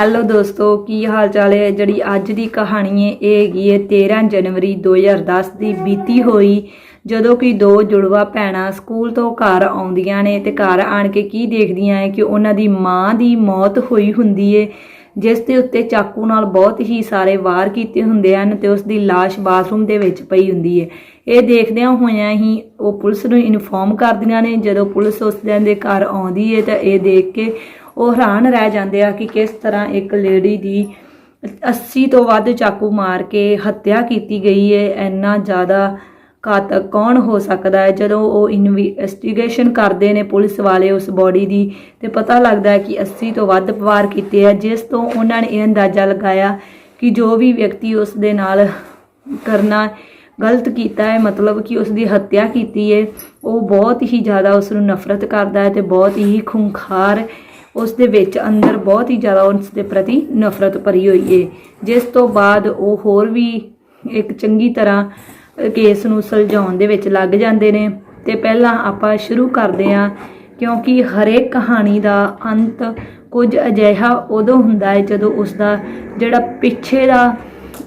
Hello ਦੋਸਤੋ, ਕੀ ਹਾਲ ਚਾਲ ਹੈ? ਜਿਹੜੀ ਅੱਜ ਦੀ ਕਹਾਣੀ ਹੈ, ਇਹ ਹੈਗੀ ਹੈ 13 ਜਨਵਰੀ 2010 ਦੀ ਬੀਤੀ ਹੋਈ, ਜਦੋਂ ਕਿ ਦੋ ਜੁੜਵਾ ਭੈਣਾਂ ਸਕੂਲ ਤੋਂ ਘਰ ਆਉਂਦੀਆਂ ਨੇ ਤੇ ਘਰ ਆਣ ਕੇ ਕੀ ਦੇਖਦੀਆਂ ਹੈ ਕਿ ਉਹਨਾਂ ਦੀ ਮਾਂ ਦੀ ਮੌਤ ਹੋਈ ਹੁੰਦੀ ਹੈ, ਜਿਸ ਦੇ ਉੱਤੇ ਚਾਕੂ ਨਾਲ ਬਹੁਤ ਹੀ ਸਾਰੇ ਵਾਰ ਕੀਤੇ ਹੁੰਦੇ ਹਨ ਤੇ ਉਸ ਦੀ ਲਾਸ਼ ਬਾਥਰੂਮ ਦੇ ਵਿੱਚ ਪਈ ਹੁੰਦੀ ਹੈ। ਇਹ ਦੇਖਦਿਆਂ ਹੋਇਆਂ ਹੀ ਉਹ ਪੁਲਿਸ ਨੂੰ ਇਨਫੋਰਮ ਕਰਦੀਆਂ ਨੇ, ਜਦੋਂ ਪੁਲਿਸ ਉਸ ਦਿਨ ਦੇ ਘਰ ਆਉਂਦੀ ਹੈ ਤਾਂ ਇਹ ਦੇਖ ਕੇ ਉਹ ਹੈਰਾਨ ਰਹਿ ਜਾਂਦੇ ਆ ਕਿ ਕਿਸ ਤਰ੍ਹਾਂ ਇੱਕ ਲੇਡੀ ਦੀ 80 ਤੋਂ ਵੱਧ ਚਾਕੂ ਮਾਰ ਕੇ ਹੱਤਿਆ ਕੀਤੀ ਗਈ ਹੈ ਇੰਨਾ ਜ਼ਿਆਦਾ ਘਾਤਕ ਕੌਣ ਹੋ ਸਕਦਾ ਹੈ ਜਦੋਂ ਉਹ ਇਨਵੈਸਟੀਗੇਸ਼ਨ ਕਰਦੇ ਨੇ ਪੁਲਿਸ ਵਾਲੇ ਉਸ ਬੋਡੀ ਦੀ, ਤੇ ਪਤਾ ਲੱਗਦਾ ਹੈ ਕਿ 80 ਤੋਂ ਵੱਧ ਪਵਾਰ ਕੀਤੇ ਆ, ਜਿਸ ਤੋਂ ਉਹਨਾਂ ਨੇ ਇਹ ਅੰਦਾਜ਼ਾ ਲਗਾਇਆ ਕਿ ਜੋ ਵੀ ਵਿਅਕਤੀ ਉਸ ਦੇ ਨਾਲ ਕਰਨਾ ਗਲਤ ਕੀਤਾ ਹੈ ਮਤਲਬ ਕਿ ਉਸ ਦੀ ਹੱਤਿਆ ਕੀਤੀ ਹੈ ਉਹ ਬਹੁਤ ਹੀ ਜ਼ਿਆਦਾ ਉਸ ਨੂੰ ਨਫ਼ਰਤ ਕਰਦਾ ਹੈ ਤੇ ਬਹੁਤ ਹੀ ਖੁੰਖਾਰ ਉਸ ਦੇ ਵਿੱਚ ਅੰਦਰ ਬਹੁਤ ਹੀ ਜ਼ਿਆਦਾ ਉਸ ਦੇ ਪ੍ਰਤੀ ਨਫ਼ਰਤ ਭਰੀ ਹੋਈ ਹੈ ਜਿਸ ਤੋਂ ਬਾਅਦ ਉਹ ਹੋਰ ਵੀ ਇੱਕ ਚੰਗੀ ਤਰ੍ਹਾਂ ਕੇਸ ਨੂੰ ਸੁਲਝਾਉਣ ਦੇ ਵਿੱਚ ਲੱਗ ਜਾਂਦੇ ਨੇ। ਤੇ ਪਹਿਲਾਂ ਆਪਾਂ ਸ਼ੁਰੂ ਕਰਦੇ ਹਾਂ, ਕਿਉਂਕਿ ਹਰੇਕ ਕਹਾਣੀ ਦਾ ਅੰਤ ਕੁਝ ਅਜਿਹਾ ਉਦੋਂ ਹੁੰਦਾ ਹੈ ਜਦੋਂ ਉਸ ਦਾ ਜਿਹੜਾ ਪਿੱਛੇ ਦਾ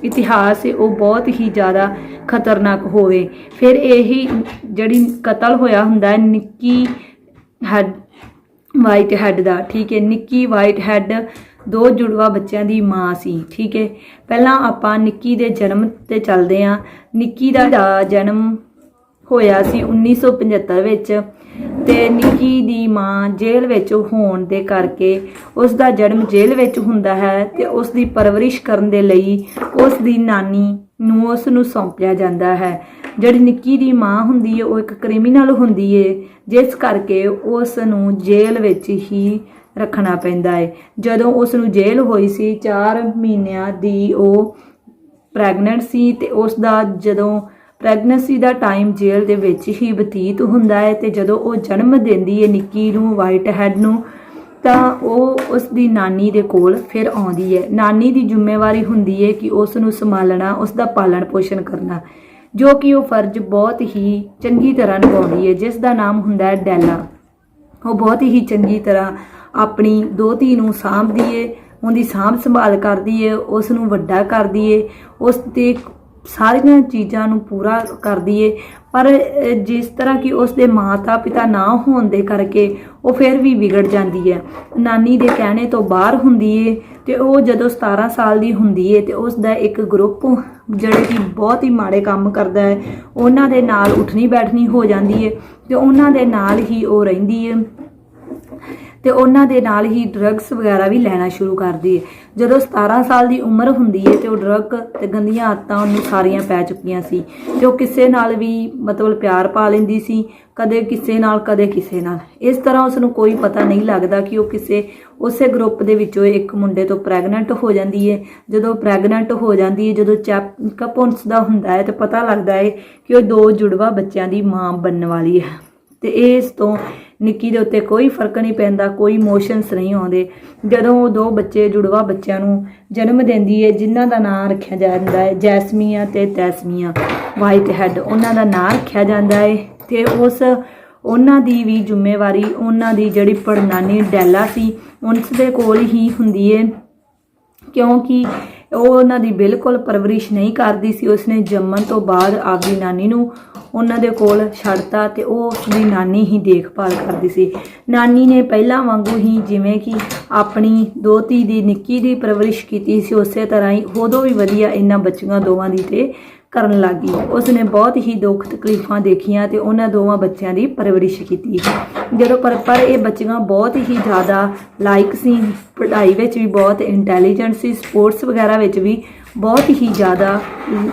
ਇਤਿਹਾਸ ਹੈ ਉਹ ਬਹੁਤ ਹੀ ਜ਼ਿਆਦਾ ਖਤਰਨਾਕ ਹੋਵੇ। ਫਿਰ ਇਹੀ ਜਿਹੜੀ ਕਤਲ ਹੋਇਆ ਹੁੰਦਾ ਹੈ, ਨਿੱਕੀ ਹੈਡ ਵਾਈਟ ਹੈਡ ਦਾ, ਠੀਕ ਹੈ? ਨਿੱਕੀ ਵਾਈਟ ਹੈਡ ਦੋ ਜੁੜਵਾ ਬੱਚਿਆਂ ਦੀ ਮਾਂ ਸੀ, ਠੀਕ ਹੈ? ਪਹਿਲਾਂ ਆਪਾਂ ਨਿੱਕੀ ਦੇ ਜਨਮ ਤੇ ਚੱਲਦੇ ਹਾਂ। ਨਿੱਕੀ ਦਾ ਦਾ ਜਨਮ ਹੋਇਆ ਸੀ 1975 ਵਿੱਚ ਤੇ ਨਿੱਕੀ ਦੀ ਮਾਂ ਜੇਲ੍ਹ ਵਿੱਚ ਹੋਣ ਦੇ ਕਰਕੇ ਉਸ ਦਾ ਜਨਮ ਜੇਲ੍ਹ ਵਿੱਚ ਹੁੰਦਾ ਹੈ ਤੇ ਉਸ ਦੀ ਪਰਵਰਿਸ਼ ਕਰਨ ਦੇ ਲਈ ਉਸ ਦੀ ਨਾਨੀ ਨੂੰ ਉਸ ਨੂੰ ਸੌਂਪਿਆ ਜਾਂਦਾ ਹੈ। ਜਿਹੜੀ ਨਿੱਕੀ ਦੀ ਮਾਂ ਹੁੰਦੀ ਹੈ ਉਹ ਇੱਕ ਕ੍ਰਿਮੀਨਲ ਹੁੰਦੀ ਹੈ ਜਿਸ ਕਰਕੇ ਉਸ ਨੂੰ ਜੇਲ੍ਹ ਵਿੱਚ ਹੀ ਰੱਖਣਾ ਪੈਂਦਾ ਹੈ ਜਦੋਂ ਉਸ ਨੂੰ ਜੇਲ੍ਹ ਹੋਈ ਸੀ 4 ਮਹੀਨਿਆਂ ਦੀ ਉਹ ਪ੍ਰੈਗਨੈਂਟ ਸੀ ਤੇ ਉਸ ਦਾ ਜਦੋਂ ਪ੍ਰੈਗਨੈਂਸੀ ਦਾ ਟਾਈਮ ਜੇਲ੍ਹ ਦੇ ਵਿੱਚ ਹੀ ਬਤੀਤ ਹੁੰਦਾ ਹੈ ਤੇ ਜਦੋਂ ਉਹ ਜਨਮ ਦਿੰਦੀ ਹੈ ਨਿੱਕੀ ਨੂੰ, ਵਾਈਟ ਹੈਡ ਨੂੰ, ਤਾਂ ਉਹ ਉਸ ਦੀ ਨਾਨੀ ਦੇ ਕੋਲ ਫਿਰ ਆਉਂਦੀ ਹੈ ਨਾਨੀ ਦੀ ਜ਼ਿੰਮੇਵਾਰੀ ਹੁੰਦੀ ਹੈ ਕਿ ਉਸ ਨੂੰ ਸੰਭਾਲਣਾ ਉਸ ਦਾ ਪਾਲਣ ਪੋਸ਼ਣ ਕਰਨਾ। ਜੋ ਕਿ ਉਹ ਫਰਜ਼ ਬਹੁਤ ਹੀ ਚੰਗੀ ਤਰ੍ਹਾਂ ਨਿਭਾਉਂਦੀ ਹੈ, ਜਿਸ ਦਾ ਨਾਮ ਹੁੰਦਾ ਹੈ ਡੈਲਾ। ਉਹ ਬਹੁਤ ਹੀ ਚੰਗੀ ਤਰ੍ਹਾਂ ਆਪਣੀ ਦੋਤੀ ਨੂੰ ਸਾਂਭਦੀ ਏ, ਉਹਦੀ ਸਾਂਭ ਸੰਭਾਲ ਕਰਦੀ ਏ ਉਸ ਨੂੰ ਵੱਡਾ ਕਰਦੀ ਏ, ਉਸ ਦੇ ਸਾਰੀਆਂ ਚੀਜ਼ਾਂ ਨੂੰ ਪੂਰਾ ਕਰਦੀ ਏ। ਪਰ ਜਿਸ ਤਰ੍ਹਾਂ ਕਿ ਉਸ ਦੇ ਮਾਤਾ ਪਿਤਾ ਨਾ ਹੋਣ ਦੇ ਕਰਕੇ ਉਹ ਫਿਰ ਵੀ ਵਿਗੜ ਜਾਂਦੀ ਹੈ। ਨਾਨੀ ਦੇ ਕਹਿਣੇ ਤੋਂ ਬਾਹਰ ਹੁੰਦੀ ਏ ਤੇ ਉਹ ਜਦੋਂ 17 ਸਾਲ ਦੀ ਹੁੰਦੀ ਹੈ ਤੇ ਉਸ ਦਾ ਇੱਕ ਗਰੁੱਪ ਜਿਹੜੇ ਕਿ ਬਹੁਤ ਹੀ ਮਾੜੇ ਕੰਮ ਕਰਦਾ ਹੈ, ਉਹਨਾਂ ਦੇ ਨਾਲ ਉੱਠਣੀ ਬੈਠਣੀ ਹੋ ਜਾਂਦੀ ਹੈ ਤੇ ਉਹਨਾਂ ਦੇ ਨਾਲ ਹੀ ਉਹ ਰਹਿੰਦੀ ਹੈ ਤੇ ਉਹਨਾਂ ਦੇ ਨਾਲ ਹੀ ਡਰੱਗਸ ਵਗੈਰਾ ਵੀ ਲੈਣਾ ਸ਼ੁਰੂ ਕਰਦੀ ਹੈ ਜਦੋਂ 17 ਸਾਲ ਦੀ ਉਮਰ ਹੁੰਦੀ ਹੈ ਤੇ ਉਹ ਡਰੱਗ ਤੇ ਗੰਦੀਆਂ ਆਦਤਾਂ ਉਹਨੂੰ ਸਾਰੀਆਂ ਪੈ ਚੁੱਕੀਆਂ ਸੀ ਤੇ ਉਹ ਕਿਸੇ ਨਾਲ ਵੀ ਮਤਲਬ ਪਿਆਰ ਪਾ ਲੈਂਦੀ ਸੀ, ਕਦੇ ਕਿਸੇ ਨਾਲ, ਕਦੇ ਕਿਸੇ ਨਾਲ। ਇਸ ਤਰ੍ਹਾਂ ਉਸ ਨੂੰ ਕੋਈ ਪਤਾ ਨਹੀਂ ਲੱਗਦਾ ਕਿ ਉਹ ਕਿਸੇ ਉਸੇ ਗਰੁੱਪ ਦੇ ਵਿੱਚੋਂ ਇੱਕ ਮੁੰਡੇ ਤੋਂ ਪ੍ਰੈਗਨੈਂਟ ਹੋ ਜਾਂਦੀ ਹੈ ਜਦੋਂ ਪ੍ਰੈਗਨੈਂਟ ਹੋ ਜਾਂਦੀ ਹੈ ਜਦੋਂ ਚੈੱਕਅਪ ਦਾ ਹੁੰਦਾ ਹੈ ਤੇ ਪਤਾ ਲੱਗਦਾ ਹੈ ਕਿ ਉਹ ਦੋ ਜੁੜਵਾ ਬੱਚਿਆਂ ਦੀ ਮਾਂ ਬਣਨ ਵਾਲੀ ਹੈ। ਤੇ ਇਸ ਤੋਂ ਨਿੱਕੀ ਦੇ ਉੱਤੇ ਕੋਈ ਫ਼ਰਕ ਨਹੀਂ ਪੈਂਦਾ, ਕੋਈ ਇਮੋਸ਼ਨਸ ਨਹੀਂ ਆਉਂਦੇ। ਜਦੋਂ ਉਹ ਦੋ ਬੱਚੇ, ਜੁੜਵਾ ਬੱਚਿਆਂ ਨੂੰ ਜਨਮ ਦਿੰਦੀ ਹੈ ਜਿਨ੍ਹਾਂ ਦਾ ਨਾਂ ਰੱਖਿਆ ਜਾਂਦਾ ਹੈ ਜੈਸਮੀਆ ਤੇ ਤੈਸਮੀਆ ਵਾਈਟ ਹੈਡ ਉਹਨਾਂ ਦਾ ਨਾਂ ਰੱਖਿਆ ਜਾਂਦਾ ਹੈ ਤੇ ਉਸ ਉਹਨਾਂ ਦੀ ਵੀ ਜ਼ਿੰਮੇਵਾਰੀ, ਉਹਨਾਂ ਦੀ ਜਿਹੜੀ ਪੜਨਾਨੀ ਡੈਲਾ ਸੀ, ਉਸ ਦੇ ਕੋਲ ਹੀ ਹੁੰਦੀ ਹੈ ਕਿਉਂਕਿ ਉਹ ਉਹਨਾਂ ਦੀ ਬਿਲਕੁਲ ਪਰਵਰਿਸ਼ ਨਹੀਂ ਕਰਦੀ ਸੀ। ਉਸਨੇ ਜੰਮਣ ਤੋਂ ਬਾਅਦ ਆਪਦੀ ਨਾਨੀ ਨੂੰ ਉਹਨਾਂ ਦੇ ਕੋਲ ਛੱਡਤਾ ਤੇ ਉਹ ਉਸਦੀ ਨਾਨੀ ਹੀ ਦੇਖਭਾਲ ਕਰਦੀ ਸੀ। ਨਾਨੀ ਨੇ ਪਹਿਲਾਂ ਵਾਂਗੂ ਹੀ ਜਿਵੇਂ ਕਿ ਆਪਣੀ ਦੋਤੀ ਦੀ ਨਿੱਕੀ ਦੀ ਪਰਵਰਿਸ਼ ਕੀਤੀ ਸੀ, ਉਸੇ ਤਰ੍ਹਾਂ ਹੀ ਉਦੋਂ ਵੀ ਵਧੀਆ ਇਹਨਾਂ ਬੱਚੀਆਂ ਦੋਵਾਂ ਦੀ ਤੇ ਕਰਨ ਲੱਗੀ ਉਸਨੇ ਬਹੁਤ ਹੀ ਦੁੱਖ ਤਕਲੀਫਾਂ ਦੇਖੀਆਂ ਤੇ ਉਹਨਾਂ ਦੋਵਾਂ ਬੱਚਿਆਂ ਦੀ ਪਰਵਰਿਸ਼ ਕੀਤੀ। ਜਦੋਂ ਪਰ ਪਰ ਇਹ ਬੱਚੀਆਂ ਬਹੁਤ ਹੀ ਜ਼ਿਆਦਾ ਲਾਇਕ ਸੀ, ਪੜ੍ਹਾਈ ਵਿੱਚ ਵੀ ਬਹੁਤ ਇੰਟੈਲੀਜੈਂਟ ਸੀ, ਸਪੋਰਟਸ ਵਗੈਰਾ ਵਿੱਚ ਵੀ ਬਹੁਤ ਹੀ ਜ਼ਿਆਦਾ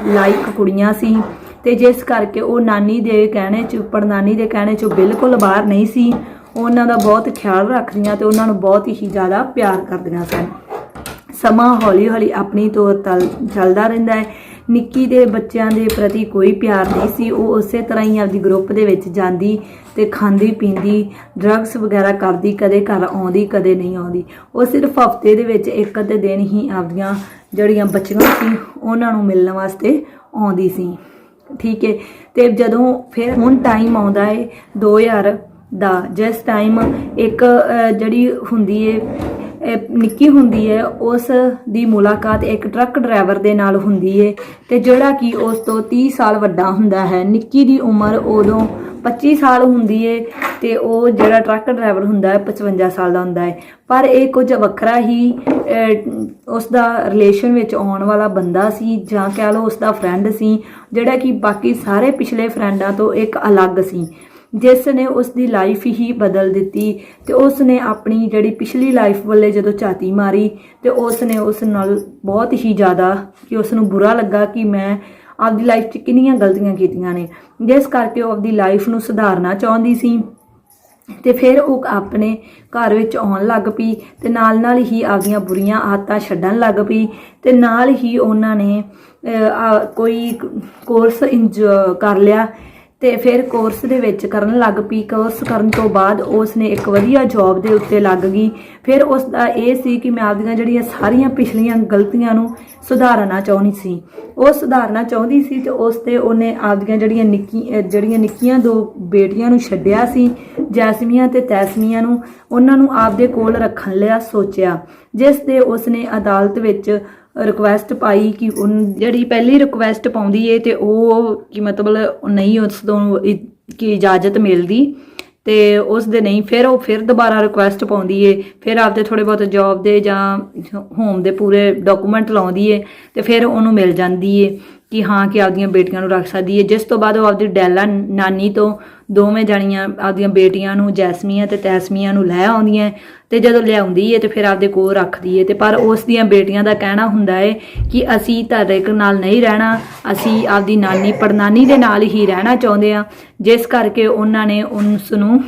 ਲਾਇਕ ਕੁੜੀਆਂ ਸੀ ਤੇ ਜਿਸ ਕਰਕੇ ਉਹ ਨਾਨੀ ਦੇ ਕਹਿਣੇ ਚ ਪੜਨਾਨੀ ਦੇ ਕਹਿਣੇ 'ਚੋਂ ਬਿਲਕੁਲ ਬਾਹਰ ਨਹੀਂ ਸੀ। ਉਹਨਾਂ ਦਾ ਬਹੁਤ ਖਿਆਲ ਰੱਖਦੀਆਂ ਤੇ ਉਹਨਾਂ ਨੂੰ ਬਹੁਤ ਹੀ ਜ਼ਿਆਦਾ ਪਿਆਰ ਕਰਦੀਆਂ ਸਨ। ਸਮਾਂ ਹੌਲੀ-ਹੌਲੀ ਆਪਣੀ ਤੌਰ ਤਲ, ਚੱਲਦਾ ਰਹਿੰਦਾ ਹੈ। ਨਿੱਕੀ ਦੇ ਬੱਚਿਆਂ ਦੇ ਪ੍ਰਤੀ ਕੋਈ ਪਿਆਰ ਨਹੀਂ ਸੀ। ਉਹ ਉਸੇ ਤਰ੍ਹਾਂ ਹੀ ਆਪਦੀ ਗਰੁੱਪ ਦੇ ਵਿੱਚ ਜਾਂਦੀ ਤੇ ਖਾਂਦੀ, ਪੀਂਦੀ ਡਰੱਗਸ ਵਗੈਰਾ ਕਰਦੀ, ਕਦੇ ਘਰ ਆਉਂਦੀ, ਕਦੇ ਨਹੀਂ ਆਉਂਦੀ। ਉਹ ਸਿਰਫ ਹਫ਼ਤੇ ਦੇ ਵਿੱਚ ਇੱਕ ਅੱਧੇ ਦਿਨ ਹੀ ਆਪਦੀਆਂ ਜਿਹੜੀਆਂ ਬੱਚੀਆਂ ਸੀ, ਉਹਨਾਂ ਨੂੰ ਮਿਲਣ ਵਾਸਤੇ ਆਉਂਦੀ ਸੀ। ਠੀਕ ਹੈ ਤੇ ਜਦੋਂ ਫਿਰ ਹੁਣ ਟਾਈਮ ਆਉਂਦਾ ਹੈ 2000 ਦਾ, ਜਿਸ ਟਾਈਮ ਇੱਕ ਜਿਹੜੀ ਹੁੰਦੀ ਹੈ ਨਿੱਕੀ ਹੁੰਦੀ ਹੈ, ਉਸ ਦੀ ਮੁਲਾਕਾਤ ਇੱਕ ਟਰੱਕ ਡਰਾਈਵਰ ਦੇ ਨਾਲ ਹੁੰਦੀ ਹੈ ਤੇ ਜਿਹੜਾ ਕਿ ਉਸ ਤੋਂ 30 ਸਾਲ ਵੱਡਾ ਹੁੰਦਾ ਹੈ। ਨਿੱਕੀ ਦੀ ਉਮਰ ਉਦੋਂ 25 ਸਾਲ ਹੁੰਦੀ ਹੈ ਤੇ ਉਹ ਜਿਹੜਾ ਟਰੱਕ ਡਰਾਈਵਰ ਹੁੰਦਾ ਹੈ 55 ਸਾਲ ਦਾ ਹੁੰਦਾ ਹੈ। ਪਰ ਇਹ ਕੁਝ ਵੱਖਰਾ ਹੀ ਉਸ ਦਾ ਰਿਲੇਸ਼ਨ ਵਿੱਚ ਆਉਣ ਵਾਲਾ ਬੰਦਾ ਸੀ ਜਾਂ ਕਹਿ ਲਓ ਉਸ ਦਾ ਫਰੈਂਡ ਸੀ, ਜਿਹੜਾ ਕਿ ਬਾਕੀ ਸਾਰੇ ਪਿਛਲੇ ਫਰੈਂਡਾਂ ਤੋਂ ਇੱਕ ਅਲੱਗ ਸੀ। ਜਿਸ ਨੇ ਉਸ ਦੀ ਲਾਈਫ ਹੀ ਬਦਲ ਦਿੱਤੀ ਤੇ ਉਸ ਨੇ ਆਪਣੀ ਜਿਹੜੀ ਪਿਛਲੀ ਲਾਈਫ ਵੱਲੇ ਜਦੋਂ ਝਾਤੀ ਮਾਰੀ ਤੇ ਉਸ ਨੇ ਉਸ ਨਾਲ ਬਹੁਤ ਹੀ ਜ਼ਿਆਦਾ ਕਿ ਉਸ ਨੂੰ ਬੁਰਾ ਲੱਗਾ ਕਿ ਮੈਂ ਆਪਦੀ ਲਾਈਫ 'ਚ ਕਿੰਨੀਆਂ ਗਲਤੀਆਂ ਕੀਤੀਆਂ ਨੇ। ਜਿਸ ਕਰਕੇ ਉਹ ਆਪਦੀ ਲਾਈਫ ਨੂੰ ਸੁਧਾਰਨਾ ਚਾਹੁੰਦੀ ਸੀ ਤੇ ਫਿਰ ਉਹ ਆਪਣੇ ਘਰ ਵਿੱਚ ਆਉਣ ਲੱਗ ਪਈ ਤੇ ਨਾਲ ਨਾਲ ਹੀ ਆਪਦੀਆਂ ਬੁਰੀਆਂ ਆਦਤਾਂ ਛੱਡਣ ਲੱਗ ਪਈ ਤੇ ਨਾਲ ਹੀ ਉਹਨਾਂ ਨੇ ਕੋਈ ਕੋਰਸ ਇੰਜ ਕਰ ਲਿਆ ਤੇ ਫਿਰ ਕੋਰਸ ਦੇ ਵਿੱਚ ਕਰਨ ਲੱਗ ਪਈ। ਕੋਰਸ ਕਰਨ ਤੋਂ ਬਾਅਦ ਉਸ ਨੇ ਇੱਕ ਵਧੀਆ ਜੌਬ ਦੇ ਉੱਤੇ ਲੱਗ ਗਈ। ਫਿਰ ਉਸ ਦਾ ਇਹ ਸੀ ਕਿ ਮੈਂ ਆਪਦੀਆਂ ਜਿਹੜੀਆਂ ਸਾਰੀਆਂ ਪਿਛਲੀਆਂ ਗਲਤੀਆਂ ਨੂੰ ਸੁਧਾਰਨਾ ਚਾਹੁੰਦੀ ਸੀ। ਉਹ ਸੁਧਾਰਨਾ ਚਾਹੁੰਦੀ ਸੀ ਤੇ ਉਸ ਤੇ ਉਹਨੇ ਆਪਦੀਆਂ ਜਿਹੜੀਆਂ ਨਿੱਕੀ ਜਿਹੜੀਆਂ ਨਿੱਕੀਆਂ ਦੋ ਬੇਟੀਆਂ ਨੂੰ ਛੱਡਿਆ ਸੀ, ਜੈਸਮੀਆਂ ਤੇ ਤੈਸਮੀਆਂ ਨੂੰ, ਉਹਨਾਂ ਨੂੰ ਆਪਦੇ ਕੋਲ ਰੱਖਣ ਲਿਆ ਸੋਚਿਆ, ਜਿਸ ਦੇ ਉਸਨੇ ਅਦਾਲਤ ਵਿੱਚ ਰਿਕੁਐਸਟ ਪਾਈ ਕਿ ਉਹ ਜਿਹੜੀ ਪਹਿਲੀ ਰਿਕੁਐਸਟ ਪਾਉਂਦੀ ਏ ਤੇ ਉਹ ਕਿ ਮਤਲਬ ਨਹੀਂ ਉਸ ਤੋਂ ਇ- ਕਿ ਇਜਾਜ਼ਤ ਮਿਲਦੀ ਤੇ ਉਸ ਦੇ ਨਹੀਂ, ਫਿਰ ਉਹ ਫਿਰ ਦੁਬਾਰਾ ਰਿਕੁਐਸਟ ਪਾਉਂਦੀ ਏ, ਫਿਰ ਆਪਦੇ ਥੋੜੇ ਬਹੁਤ ਜੌਬ ਦੇ ਜਾਂ ਹੋਮ ਦੇ ਪੂਰੇ ਡਾਕੂਮੈਂਟ ਲਾਉਂਦੀ ਏ ਤੇ ਫਿਰ ਉਹਨੂੰ ਮਿਲ ਜਾਂਦੀ ਏ। ਕਿ ਹਾਂ ਕਿ ਆਪਦੀਆਂ ਬੇਟੀਆਂ ਨੂੰ ਰੱਖ ਸਕਦੀ ਹੈ। ਜਿਸ ਤੋਂ ਬਾਅਦ ਉਹ ਆਪਦੀ ਡੈਲਾ ਨਾਨੀ ਤੋਂ ਦੋਵੇਂ ਜਾਣੀਆਂ ਆਪਦੀਆਂ ਬੇਟੀਆਂ ਨੂੰ ਜੈਸਮੀਆਂ ਤੇ ਤੈਸਮੀਆਂ ਨੂੰ ਲੈ ਆਉਂਦੀਆਂ ਤੇ ਜਦੋਂ ਲਿਆਉਂਦੀ ਹੈ ਤੇ ਫਿਰ ਆਪਦੇ ਕੋਲ ਰੱਖਦੀ ਹੈ ਤੇ ਪਰ ਉਸ ਦੀਆਂ ਬੇਟੀਆਂ ਦਾ ਕਹਿਣਾ ਹੁੰਦਾ ਹੈ ਕਿ ਅਸੀਂ ਤੁਹਾਡੇ ਨਾਲ ਨਹੀਂ ਰਹਿਣਾ, ਅਸੀਂ ਆਪਦੀ ਨਾਨੀ ਪੜਨਾਨੀ ਦੇ ਨਾਲ ਹੀ ਰਹਿਣਾ ਚਾਹੁੰਦੇ ਆ ਜਿਸ ਕਰਕੇ ਉਹਨਾਂ ਨੇ ਉਸ ਨੂੰ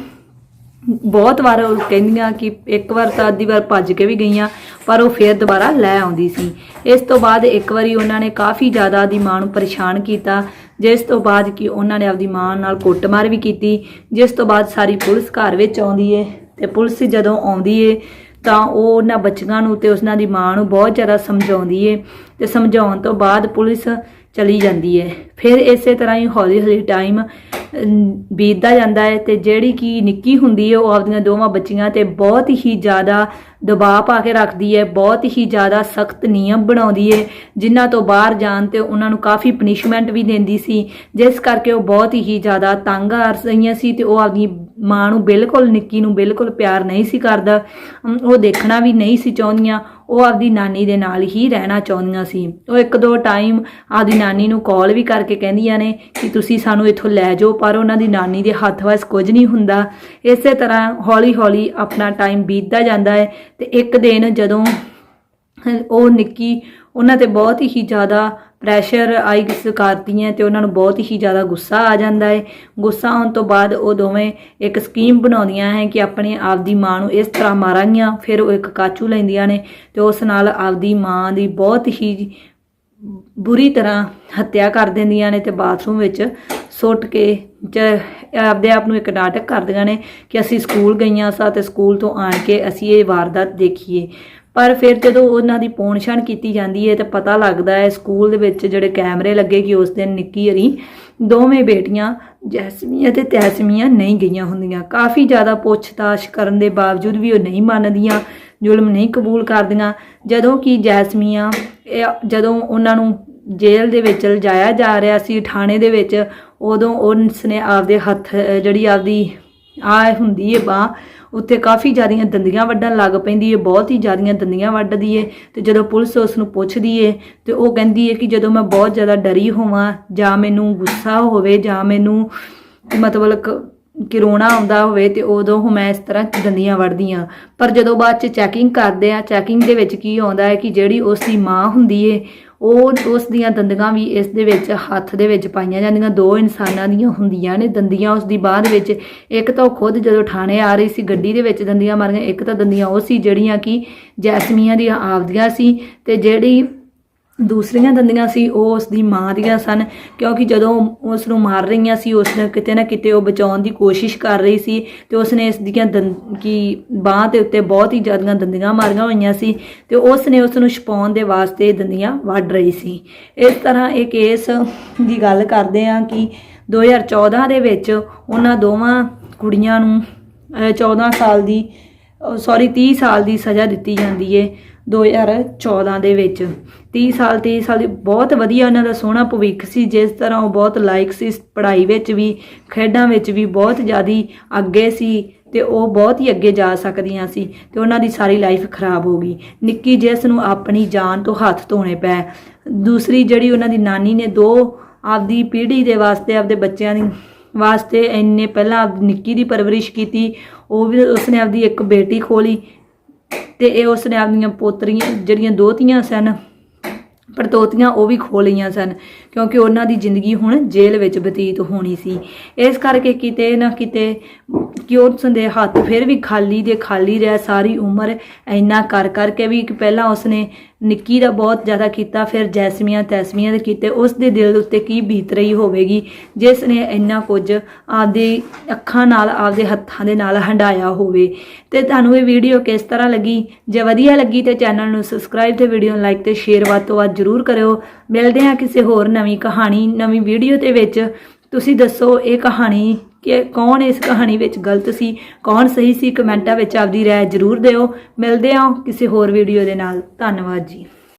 ਬਹੁਤ ਵਾਰ ਉਹ ਕਹਿੰਦੀਆਂ ਕਿ ਇੱਕ ਵਾਰ ਤਾਂ ਅੱਧੀ ਵਾਰ ਭੱਜ ਕੇ ਵੀ ਗਈਆਂ, ਪਰ ਉਹ ਫੇਰ ਦੁਬਾਰਾ ਲੈ ਆਉਂਦੀ ਸੀ। ਇਸ ਤੋਂ ਬਾਅਦ ਇੱਕ ਵਾਰੀ ਉਹਨਾਂ ਨੇ ਕਾਫੀ ਜ਼ਿਆਦਾ ਦੀ ਮਾਂ ਨੂੰ ਪਰੇਸ਼ਾਨ ਕੀਤਾ, ਜਿਸ ਤੋਂ ਬਾਅਦ ਕਿ ਉਹਨਾਂ ਨੇ ਆਪਦੀ ਮਾਂ ਨਾਲ ਕੁੱਟਮਾਰ ਵੀ ਕੀਤੀ, ਜਿਸ ਤੋਂ ਬਾਅਦ ਸਾਰੀ ਪੁਲਿਸ ਘਰ ਵਿੱਚ ਆਉਂਦੀ ਏ। ਤੇ ਪੁਲਿਸ ਜਦੋਂ ਆਉਂਦੀ ਏ, ਤਾਂ ਉਹ ਉਹਨਾਂ ਬੱਚੀਆਂ ਨੂੰ ਤੇ ਉਹਨਾਂ ਦੀ ਮਾਂ ਨੂੰ ਬਹੁਤ ਜ਼ਿਆਦਾ ਸਮਝਾਉਂਦੀ ਏ ਤੇ ਸਮਝਾਉਣ ਤੋਂ ਬਾਅਦ ਪੁਲਿਸ ਚਲੀ ਜਾਂਦੀ ਹੈ ਫਿਰ ਇਸੇ ਤਰ੍ਹਾਂ ਹੀ ਹੌਲੀ ਹੌਲੀ ਟਾਈਮ ਬੀਤਦਾ ਜਾਂਦਾ ਹੈ ਤੇ ਜਿਹੜੀ ਕਿ ਨਿੱਕੀ ਹੁੰਦੀ ਹੈ ਉਹ ਆਪਦੀਆਂ ਦੋਵਾਂ ਬੱਚੀਆਂ ਤੇ ਬਹੁਤ ਹੀ ਜ਼ਿਆਦਾ ਦਬਾਅ ਪਾ ਕੇ ਰੱਖਦੀ ਹੈ ਬਹੁਤ ਹੀ ਜ਼ਿਆਦਾ ਸਖਤ ਨਿਯਮ ਬਣਾਉਂਦੀ ਹੈ ਜਿਨ੍ਹਾਂ ਤੋਂ ਬਾਹਰ ਜਾਣ ਤੇ ਉਹਨਾਂ ਨੂੰ ਕਾਫੀ ਪਨਿਸ਼ਮੈਂਟ ਵੀ ਦਿੰਦੀ ਸੀ। ਜਿਸ ਕਰਕੇ ਉਹ ਬਹੁਤ ਹੀ ਜ਼ਿਆਦਾ ਤੰਗ ਆ ਰਹੀਆਂ ਸੀ ਤੇ ਉਹ ਆਪਦੀ ਮਾਂ ਨੂੰ ਬਿਲਕੁਲ, ਨਿੱਕੀ ਨੂੰ ਬਿਲਕੁਲ ਪਿਆਰ ਨਹੀਂ ਸੀ ਕਰਦਾ। ਉਹ ਦੇਖਣਾ ਵੀ ਨਹੀਂ ਸੀ ਚਾਹੁੰਦੀਆਂ। ਉਹ ਆਪਦੀ ਨਾਨੀ ਦੇ ਨਾਲ ਹੀ ਰਹਿਣਾ ਚਾਹੁੰਦੀਆਂ ਸੀ। ਉਹ ਇੱਕ ਦੋ ਟਾਈਮ ਆਪਦੀ ਨਾਨੀ ਨੂੰ ਕਾਲ ਵੀ ਕਰਕੇ ਕਹਿੰਦੀਆਂ ਨੇ ਕਿ ਤੁਸੀਂ ਸਾਨੂੰ ਇੱਥੋਂ ਲੈ ਜਾਓ, ਪਰ ਉਹਨਾਂ ਦੀ ਨਾਨੀ ਦੇ ਹੱਥ ਵਸ ਕੁਝ ਨਹੀਂ ਹੁੰਦਾ। ਇਸੇ ਤਰ੍ਹਾਂ ਹੌਲੀ ਹੌਲੀ ਆਪਣਾ ਟਾਈਮ ਬੀਤਦਾ ਜਾਂਦਾ ਹੈ ਤੇ ਇੱਕ ਦਿਨ ਜਦੋਂ ਉਹ ਨਿੱਕੀ, ਉਹਨਾਂ ਤੇ ਬਹੁਤ ਹੀ ਜ਼ਿਆਦਾ ਪ੍ਰੈਸ਼ਰ ਆਈ ਕਿਸ ਕਰਦੀਆਂ ਤੇ ਉਹਨਾਂ ਨੂੰ ਬਹੁਤ ਹੀ ਜ਼ਿਆਦਾ ਗੁੱਸਾ ਆ ਜਾਂਦਾ ਹੈ। ਗੁੱਸਾ ਆਉਣ ਤੋਂ ਬਾਅਦ ਉਹ ਦੋਵੇਂ ਇੱਕ ਸਕੀਮ ਬਣਾਉਂਦੀਆਂ ਹੈ ਕਿ ਆਪਣੇ ਆਪ ਦੀ ਮਾਂ ਨੂੰ ਇਸ ਤਰ੍ਹਾਂ ਮਾਰਾਂਗੀਆਂ, ਫਿਰ ਉਹ ਇੱਕ ਕਾਚੂ ਲੈਂਦੀਆਂ ਨੇ ਤੇ ਉਸ ਨਾਲ ਆਪਦੀ ਮਾਂ ਦੀ ਬਹੁਤ ਹੀ ਬੁਰੀ ਤਰ੍ਹਾਂ ਹੱਤਿਆ ਕਰ ਦਿੰਦੀਆਂ ਨੇ ਤੇ ਬਾਥਰੂਮ ਵਿੱਚ ਸੁੱਟ ਕੇ ਜ- ਆਪਦੇ ਆਪ ਨੂੰ ਇੱਕ ਨਾਟਕ ਕਰਦੀਆਂ ਨੇ ਕਿ ਅਸੀਂ ਸਕੂਲ ਗਈਆਂ ਸਾਂ ਤੇ ਸਕੂਲ ਤੋਂ ਆਣ ਕੇ ਅਸੀਂ ਇਹ ਵਾਰਦਾਤ ਦੇਖੀਏ। ਪਰ ਫਿਰ ਜਦੋਂ ਉਹਨਾਂ ਦੀ ਪੌਣਛਾਣ ਕੀਤੀ ਜਾਂਦੀ ਹੈ ਤਾਂ ਪਤਾ ਲੱਗਦਾ ਹੈ ਸਕੂਲ ਦੇ ਵਿੱਚ ਜਿਹੜੇ ਕੈਮਰੇ ਲੱਗੇ ਕਿ ਉਸ ਦਿਨ ਨਿੱਕੀ ਹਰੀ ਦੋਵੇਂ ਬੇਟੀਆਂ ਜੈਸਮੀਆਂ ਅਤੇ ਤੈਸਮੀਆਂ ਨਹੀਂ ਗਈਆਂ ਹੁੰਦੀਆਂ। ਕਾਫੀ ਜ਼ਿਆਦਾ ਪੁੱਛਤਾਛ ਕਰਨ ਦੇ ਬਾਵਜੂਦ ਵੀ ਉਹ ਨਹੀਂ ਮੰਨਦੀਆਂ, ਜ਼ੁਲਮ ਨਹੀਂ ਕਬੂਲ ਕਰਦੀਆਂ। ਜਦੋਂ ਕਿ ਜੈਸਮੀਆਂ ਜਦੋਂ ਉਹਨਾਂ ਨੂੰ ਜੇਲ੍ਹ ਦੇ ਵਿੱਚ ਲਿਜਾਇਆ ਜਾ ਰਿਹਾ ਸੀ, ਥਾਣੇ ਦੇ ਵਿੱਚ, ਉਦੋਂ ਉਸ ਨੇ ਆਪਦੇ ਹੱਥ ਜਿਹੜੀ ਆਪਦੀ ਆ ਹੁੰਦੀ ਏ ਬਾਹ, ਉੱਥੇ ਕਾਫੀ ਜ਼ਿਆਦੀਆਂ ਦੰਦੀਆਂ ਵੱਢਣ ਲੱਗ ਪੈਂਦੀ ਏ, ਬਹੁਤ ਹੀ ਜ਼ਿਆਦੀਆਂ ਦੰਦੀਆਂ ਵੱਢਦੀ ਏ ਤੇ ਜਦੋਂ ਪੁਲਿਸ ਉਸ ਨੂੰ ਪੁੱਛਦੀ ਏ ਤੇ ਉਹ ਕਹਿੰਦੀ ਏ ਕਿ ਜਦੋਂ ਮੈਂ ਬਹੁਤ ਜ਼ਿਆਦਾ ਡਰੀ ਹੋਵਾਂ ਜਾਂ ਮੈਨੂੰ ਗੁੱਸਾ ਹੋਵੇ ਜਾਂ ਮੈਨੂੰ ਮਤਲਬ ਕ- ਕਿ ਰੋਣਾ ਆਉਂਦਾ ਹੋਵੇ ਤੇ ਉਦੋਂ ਉਹ ਮੈਂ ਇਸ ਤਰ੍ਹਾਂ ਦੰਦੀਆਂ ਵੜਦੀਆਂ ਪਰ ਜਦੋਂ ਬਾਅਦ ਚ ਚੈਕਿੰਗ ਕਰਦੇ ਆ ਚੈਕਿੰਗ ਦੇ ਵਿੱਚ ਕੀ ਆਉਂਦਾ ਹੈ ਕਿ ਜਿਹੜੀ ਉਸ ਦੀ ਮਾਂ ਹੁੰਦੀ ਏ ਉਹ ਉਸ ਦੀਆਂ ਦੰਦਗਾਂ ਵੀ ਇਸ ਦੇ ਵਿੱਚ, ਹੱਥ ਦੇ ਵਿੱਚ ਪਾਈਆਂ ਜਾਂਦੀਆਂ। ਦੋ ਇਨਸਾਨਾਂ ਦੀਆਂ ਹੁੰਦੀਆਂ ਨੇ ਦੰਦੀਆਂ। ਉਸ ਦੀ ਬਾਅਦ ਵਿੱਚ ਇੱਕ ਤਾਂ ਉਹ ਖੁਦ ਜਦੋਂ ਥਾਣੇ ਆ ਰਹੀ ਸੀ, ਗੱਡੀ ਦੇ ਵਿੱਚ ਦੰਦੀਆਂ ਮਾਰੀਆਂ। ਇੱਕ ਤਾਂ ਦੰਦੀਆਂ ਉਹ ਸੀ ਜਿਹੜੀਆਂ ਕਿ ਜੈਸਮੀਆਂ ਦੀਆਂ ਆਪਦੀਆਂ ਸੀ ਤੇ ਜਿਹੜੀ ਦੂਸਰੀਆਂ ਦੰਦੀਆਂ ਸੀ, ਉਹ ਉਸ ਦੀ ਮਾਂ ਦੀਆਂ ਸਨ, ਕਿਉਂਕਿ ਜਦੋਂ ਉਸ ਨੂੰ ਮਾਰ ਰਹੀਆਂ ਸੀ ਉਸ ਨੇ ਕਿਤੇ ਨਾ ਕਿਤੇ ਉਹ ਬਚਾਉਣ ਦੀ ਕੋਸ਼ਿਸ਼ ਕਰ ਰਹੀ ਸੀ ਤੇ ਉਸ ਨੇ ਇਸ ਦੀਆਂ ਦੰਦ ਕੀ ਬਾਹ ਦੇ ਉੱਤੇ ਬਹੁਤ ਹੀ ਜ਼ਿਆਦੀਆਂ ਦੰਦੀਆਂ ਮਾਰੀਆਂ ਹੋਈਆਂ ਸੀ ਤੇ ਉਸ ਨੇ ਉਸ ਨੂੰ ਛਪਾਉਣ ਦੇ ਵਾਸਤੇ ਇਹ ਦੰਦੀਆਂ ਵੱਢ ਰਹੀ ਸੀ। ਇਸ ਤਰ੍ਹਾਂ ਇਹ ਕੇਸ ਦੀ ਗੱਲ ਕਰਦੇ ਆ ਕਿ 2014 ਦੇ ਵਿੱਚ ਉਹਨਾਂ ਦੋਵਾਂ ਕੁੜੀਆਂ ਨੂੰ, ਅਹ 14 ਸਾਲ ਦੀ ਸੌਰੀ 30 ਸਾਲ ਦੀ ਸਜ਼ਾ ਦਿੱਤੀ ਜਾਂਦੀ ਏ 2014 ਦੇ ਵਿੱਚ। 30 ਸਾਲ 23 ਸਾਲ ਦੀ ਬਹੁਤ ਵਧੀਆ ਉਹਨਾਂ ਦਾ ਸੋਹਣਾ ਭਵਿੱਖ ਸੀ, ਜਿਸ ਤਰ੍ਹਾਂ ਉਹ ਬਹੁਤ ਲਾਇਕ ਸੀ, ਪੜ੍ਹਾਈ ਵਿੱਚ ਵੀ, ਖੇਡਾਂ ਵਿੱਚ ਵੀ ਬਹੁਤ ਜ਼ਿਆਦੀ ਅੱਗੇ ਸੀ ਤੇ ਉਹ ਬਹੁਤ ਹੀ ਅੱਗੇ ਜਾ ਸਕਦੀਆਂ ਸੀ ਤੇ ਉਹਨਾਂ ਦੀ ਸਾਰੀ ਲਾਈਫ ਖਰਾਬ ਹੋ ਗਈ। ਨਿੱਕੀ ਜਿਸ ਨੂੰ ਆਪਣੀ ਜਾਨ ਤੋਂ ਹੱਥ ਧੋਣੇ ਪਏ ਦੂਸਰੀ ਜਿਹੜੀ ਉਹਨਾਂ ਦੀ ਨਾਨੀ ਨੇ ਦੋ ਆਪਦੀ ਪੀੜ੍ਹੀ ਦੇ ਵਾਸਤੇ, ਆਪਦੇ ਬੱਚਿਆਂ ਦੀ ਵਾਸਤੇ ਇੰਨੇ ਪਹਿਲਾਂ ਆਪਦੀ ਨਿੱਕੀ ਦੀ ਪਰਵਰਿਸ਼ ਕੀਤੀ ਉਹ ਵੀ ਉਸਨੇ ਆਪਦੀ ਇੱਕ ਬੇਟੀ ਖੋਲੀ ਤੇ ਇਹ ਉਸਨੇ ਆਪਣੀਆਂ ਪੋਤਰੀਆਂ, ਜਿਹੜੀਆਂ ਦੋਤੀਆਂ ਸਨ, ਪੜਤੋਤੀਆਂ ਉਹ ਵੀ ਖੋ ਲਈਆਂ ਸਨ, ਕਿਉਂਕਿ ਉਹਨਾਂ ਦੀ ਜ਼ਿੰਦਗੀ ਹੁਣ ਜੇਲ੍ਹ ਵਿੱਚ ਬਤੀਤ ਹੋਣੀ ਸੀ। ਇਸ ਕਰਕੇ ਕਿਤੇ ਨਾ ਕਿਤੇ ਕਿ ਉਸ ਦੇ ਹੱਥ ਫਿਰ ਵੀ ਖਾਲੀ ਦੇ ਖਾਲੀ ਰਹਿ ਸਾਰੀ ਉਮਰ ਇੰਨਾ ਕਰ ਕਰਕੇ ਵੀ ਪਹਿਲਾਂ ਉਸਨੇ ਨਿੱਕੀ ਦਾ ਬਹੁਤ ਜ਼ਿਆਦਾ ਕੀਤਾ, ਫਿਰ ਜੈਸਮੀਆਂ, ਤੈਸਮੀਆਂ ਦੇ ਕੀਤੇ, ਉਸ ਦੇ ਦਿਲ ਉੱਤੇ ਕੀ ਬੀਤ ਰਹੀ ਹੋਵੇਗੀ? ਜਿਸ ਨੇ ਇੰਨਾ ਕੁਝ ਆਪਦੇ ਅੱਖਾਂ ਨਾਲ, ਆਪਦੇ ਹੱਥਾਂ ਦੇ ਨਾਲ ਹੰਡਾਇਆ ਹੋਵੇ। ਤੇ ਤੁਹਾਨੂੰ ਇਹ ਵੀਡੀਓ ਕਿਸ ਤਰ੍ਹਾਂ ਲੱਗੀ? ਜੇ ਵਧੀਆ ਲੱਗੀ ਤੇ ਚੈਨਲ ਨੂੰ ਸਬਸਕ੍ਰਾਈਬ ਤੇ ਵੀਡੀਓ ਨੂੰ ਲਾਈਕ ਤੇ ਸ਼ੇਅਰ ਵੱਧ ਤੋਂ ਵੱਧ ਜ਼ਰੂਰ ਕਰਿਓ। ਮਿਲਦੇ ਹਾਂ ਕਿਸੇ ਹੋਰ ਨਵੀਂ ਕਹਾਣੀ, ਨਵੀਂ ਵੀਡੀਓ ਦੇ ਵਿੱਚ। ਤੁਸੀਂ ਦੱਸੋ ਇਹ ਕਹਾਣੀ ਕਿ ਕੌਣ ਇਸ ਕਹਾਣੀ ਵਿੱਚ ਗਲਤ ਸੀ, ਕੌਣ ਸਹੀ ਸੀ, ਕਮੈਂਟਾਂ ਵਿੱਚ ਆਪਦੀ ਰਾਏ ਜ਼ਰੂਰ ਦਿਓ। ਮਿਲਦੇ ਹਾਂ ਕਿਸੇ ਹੋਰ ਵੀਡੀਓ ਦੇ ਨਾਲ। ਧੰਨਵਾਦ ਜੀ।